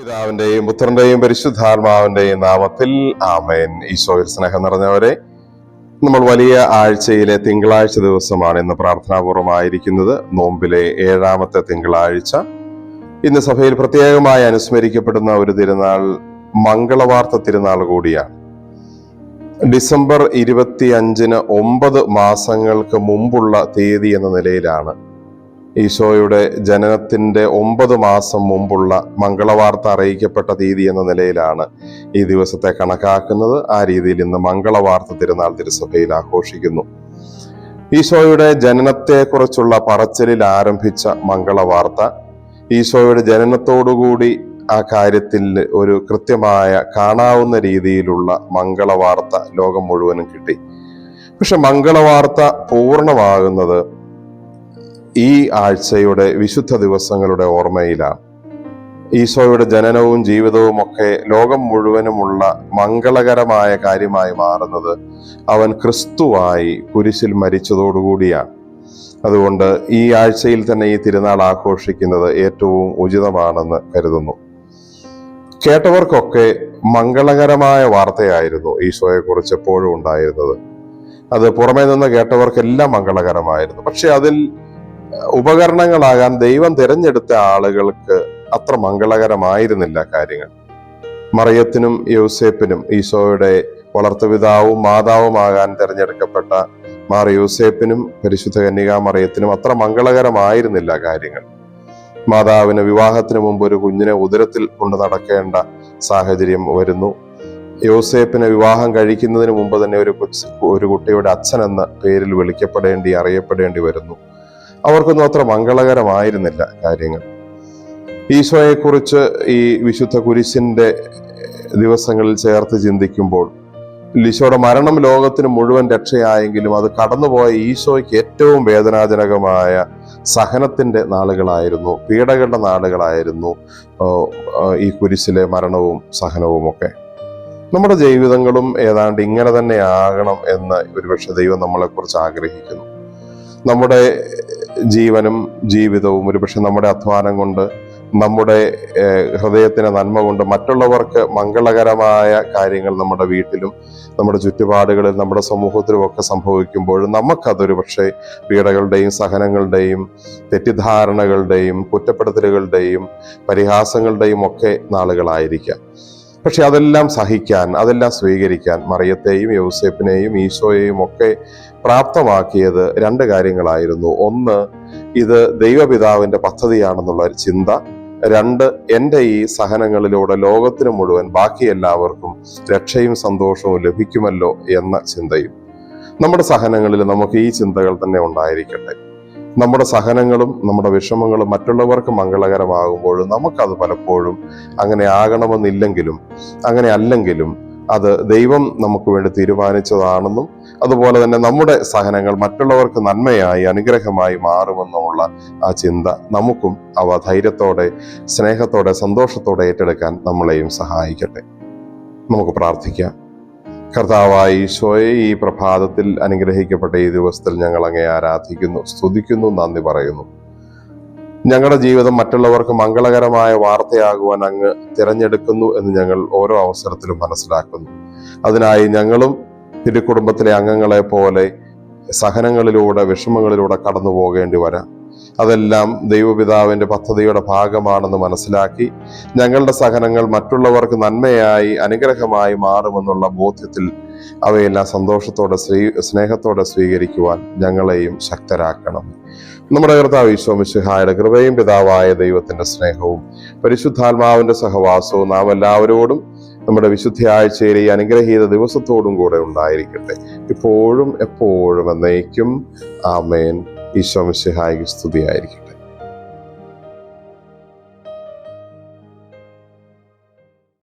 പിതാവിന്റെയും പുത്രന്റെയും പരിശുദ്ധാത്മാവിന്റെയും നാമത്തിൽ ആമേൻ. ഈശോയിൽ സ്നേഹം നിറഞ്ഞവരെ നമ്മൾ വലിയ ആഴ്ചയിലെ തിങ്കളാഴ്ച ദിവസമാണ് ഇന്ന് പ്രാർത്ഥനാപൂർവമായിരിക്കുന്നത് നോമ്പിലെ ഏഴാമത്തെ തിങ്കളാഴ്ച. ഇന്ന് സഭയിൽ പ്രത്യേകമായി അനുസ്മരിക്കപ്പെടുന്ന ഒരു തിരുനാൾ മംഗളവാർത്ത തിരുനാൾ കൂടിയാണ്. ഡിസംബർ ഇരുപത്തി അഞ്ചിന് ഒമ്പത് മാസങ്ങൾക്ക് മുമ്പുള്ള തീയതി എന്ന നിലയിലാണ് ഈശോയുടെ ജനനത്തിന്റെ ഒമ്പത് മാസം മുമ്പുള്ള മംഗളവാർത്ത അറിയിക്കപ്പെട്ട തീയതി എന്ന നിലയിലാണ് ഈ ദിവസത്തെ കണക്കാക്കുന്നത്. ആ രീതിയിൽ ഇന്ന് മംഗളവാർത്ത തിരുനാൾ തിരുസഭയിൽ ആഘോഷിക്കുന്നു. ഈശോയുടെ ജനനത്തെക്കുറിച്ചുള്ള പറച്ചിലിൽ ആരംഭിച്ച മംഗളവാർത്ത ഈശോയുടെ ജനനത്തോടുകൂടി ആ കാര്യത്തിൽ ഒരു കൃത്യമായ കാണാവുന്ന രീതിയിലുള്ള മംഗളവാർത്ത ലോകം മുഴുവനും കിട്ടി. പക്ഷെ മംഗളവാർത്ത പൂർണമാകുന്നത് ഈ ആഴ്ചയുടെ വിശുദ്ധ ദിവസങ്ങളുടെ ഓർമ്മയിലാണ്. ഈശോയുടെ ജനനവും ജീവിതവും ഒക്കെ ലോകം മുഴുവനുമുള്ള മംഗളകരമായ കാര്യമായി മാറുന്നത് അവൻ ക്രിസ്തുവായി കുരിശിൽ മരിച്ചതോടുകൂടിയാണ്. അതുകൊണ്ട് ഈ ആഴ്ചയിൽ തന്നെ ഈ തിരുനാൾ ആഘോഷിക്കുന്നത് ഏറ്റവും ഉചിതമാണെന്ന് കരുതുന്നു. കേട്ടവർക്കൊക്കെ മംഗളകരമായ വാർത്തയായിരുന്നു ഈശോയെക്കുറിച്ച് എപ്പോഴും ഉണ്ടായിരുന്നത്. അത് പുറമേ നിന്ന് കേട്ടവർക്കെല്ലാം മംഗളകരമായിരുന്നു. പക്ഷെ അതിൽ ഉപകരണങ്ങളാകാൻ ദൈവം തിരഞ്ഞെടുത്ത ആളുകൾക്ക് അത്ര മംഗളകരമായിരുന്നില്ല കാര്യങ്ങൾ. മറിയത്തിനും യൂസേപ്പിനും ഈശോയുടെ വളർത്തുപിതാവും മാതാവുമാകാൻ തിരഞ്ഞെടുക്കപ്പെട്ട മാർ യൂസേപ്പിനും പരിശുദ്ധ കന്യകാ മറിയത്തിനും അത്ര മംഗളകരമായിരുന്നില്ല കാര്യങ്ങൾ. മാതാവിന് വിവാഹത്തിന് മുമ്പ് ഒരു കുഞ്ഞിനെ ഉദരത്തിൽ കൊണ്ട് നടക്കേണ്ട സാഹചര്യം വരുന്നു. യോസേപ്പിനെ വിവാഹം കഴിക്കുന്നതിന് മുമ്പ് തന്നെ ഒരു ഒരു കുട്ടിയുടെ അച്ഛൻ എന്ന പേരിൽ വിളിക്കപ്പെടേണ്ടി അറിയപ്പെടേണ്ടി വരുന്നു. അവർക്കൊന്നും അത്ര മംഗളകരമായിരുന്നില്ല കാര്യങ്ങൾ. ഈശോയെക്കുറിച്ച് ഈ വിശുദ്ധ കുരിശിന്റെ ദിവസങ്ങളിൽ ചേർത്ത് ചിന്തിക്കുമ്പോൾ ഈശോയുടെ മരണം ലോകത്തിന് മുഴുവൻ രക്ഷയായെങ്കിലും അത് കടന്നുപോയ ഈശോയ്ക്ക് ഏറ്റവും വേദനാജനകമായ സഹനത്തിന്റെ നാളുകളായിരുന്നു. പീഡകളുടെ നാളുകളായിരുന്നു ഈ കുരിശിലെ മരണവും സഹനവും ഒക്കെ. നമ്മുടെ ജീവിതങ്ങളും ഏതാണ്ട് ഇങ്ങനെ തന്നെ ആകണം എന്ന് ഒരുപക്ഷെ ദൈവം നമ്മളെക്കുറിച്ച് ആഗ്രഹിക്കുന്നു. നമ്മുടെ ജീവനും ജീവിതവും ഒരുപക്ഷെ നമ്മുടെ അധ്വാനം കൊണ്ട് നമ്മുടെ ഹൃദയത്തിന് നന്മ കൊണ്ട് മറ്റുള്ളവർക്ക് മംഗളകരമായ കാര്യങ്ങൾ നമ്മുടെ വീട്ടിലും നമ്മുടെ ചുറ്റുപാടുകളിൽ നമ്മുടെ സമൂഹത്തിലും ഒക്കെ സംഭവിക്കുമ്പോഴും നമുക്കതൊരു പക്ഷേ പീഡകളുടെയും സഹനങ്ങളുടെയും തെറ്റിദ്ധാരണകളുടെയും കുറ്റപ്പെടുത്തലുകളുടെയും പരിഹാസങ്ങളുടെയും ഒക്കെ നാളുകളായിരിക്കാം. പക്ഷെ അതെല്ലാം സഹിക്കാൻ അതെല്ലാം സ്വീകരിക്കാൻ മറിയത്തെയും യൗസേപ്പിനെയും ഈശോയെയും ഒക്കെ പ്രാപ്തമാക്കിയത് രണ്ട് കാര്യങ്ങളായിരുന്നു. ഒന്ന് ഇത് ദൈവപിതാവിന്റെ പദ്ധതിയാണെന്നുള്ള ഒരു ചിന്ത. രണ്ട് എന്റെ ഈ സഹനങ്ങളിലൂടെ ലോകത്തിന് മുഴുവൻ ബാക്കി എല്ലാവർക്കും രക്ഷയും സന്തോഷവും ലഭിക്കുമല്ലോ എന്ന ചിന്തയും. നമ്മുടെ സഹനങ്ങളിൽ നമുക്ക് ഈ ചിന്തകൾ തന്നെ ഉണ്ടായിരിക്കട്ടെ. നമ്മുടെ സഹനങ്ങളും നമ്മുടെ വിഷമങ്ങളും മറ്റുള്ളവർക്ക് മംഗളകരമാകുമ്പോൾ നമുക്കത് പലപ്പോഴും അങ്ങനെ ആകണമെന്നില്ലെങ്കിലും അങ്ങനെ അല്ലെങ്കിലും അത് ദൈവം നമുക്ക് വേണ്ടി തീരുമാനിച്ചതാണെന്നും അതുപോലെ തന്നെ നമ്മുടെ സഹനങ്ങൾ മറ്റുള്ളവർക്ക് നന്മയായി അനുഗ്രഹമായി മാറുമെന്നുമുള്ള ആ ചിന്ത നമുക്കും അവ ധൈര്യത്തോടെ സ്നേഹത്തോടെ സന്തോഷത്തോടെ ഏറ്റെടുക്കാൻ നമ്മളെയും സഹായിക്കട്ടെ. നമുക്ക് പ്രാർത്ഥിക്കാം. കർത്താവായ ഈശോയെ ഈ പ്രഭാതത്തിൽ അനുഗ്രഹിക്കപ്പെട്ട ഈ ദിവസത്തിൽ ഞങ്ങൾ അങ്ങേ ആരാധിക്കുന്നു സ്തുതിക്കുന്നു നന്ദി പറയുന്നു. ഞങ്ങളുടെ ജീവിതം മറ്റുള്ളവർക്ക് മംഗളകരമായ വാർത്തയാകുവാൻ അങ്ങ് തിരഞ്ഞെടുക്കുന്നു എന്ന് ഞങ്ങൾ ഓരോ അവസരത്തിലും മനസ്സിലാക്കുന്നു. അതിനായി ഞങ്ങളും തിരുക്കുടുംബത്തിലെ അംഗങ്ങളെ പോലെ സഹനങ്ങളിലൂടെ വിഷമങ്ങളിലൂടെ കടന്നു പോകേണ്ടി വരാം. അതെല്ലാം ദൈവപിതാവിന്റെ പദ്ധതിയുടെ ഭാഗമാണെന്ന് മനസ്സിലാക്കി ഞങ്ങളുടെ സഹനങ്ങൾ മറ്റുള്ളവർക്ക് നന്മയായി അനുഗ്രഹമായി മാറുമെന്നുള്ള ബോധ്യത്തിൽ അവയെല്ലാം സന്തോഷത്തോടെ സ്വീ സ്നേഹത്തോടെ സ്വീകരിക്കുവാൻ ഞങ്ങളെയും ശക്തരാക്കണം. നമ്മുടെ കർത്താവ് ഈശോമിശിഹായുടെ കൃപയും പിതാവായ ദൈവത്തിന്റെ സ്നേഹവും പരിശുദ്ധാത്മാവിന്റെ സഹവാസവും നാം എല്ലാവരോടും നമ്മുടെ വിശുദ്ധ ആഴ്ചയിലെ ഈ അനുഗ്രഹീത ദിവസത്തോടും കൂടെ ഉണ്ടായിരിക്കട്ടെ. ഇപ്പോഴും എപ്പോഴും എന്നേക്കും. ആമേൻ. ഈശോമിശിഹായിക്ക് സ്തുതിയായിരിക്കട്ടെ.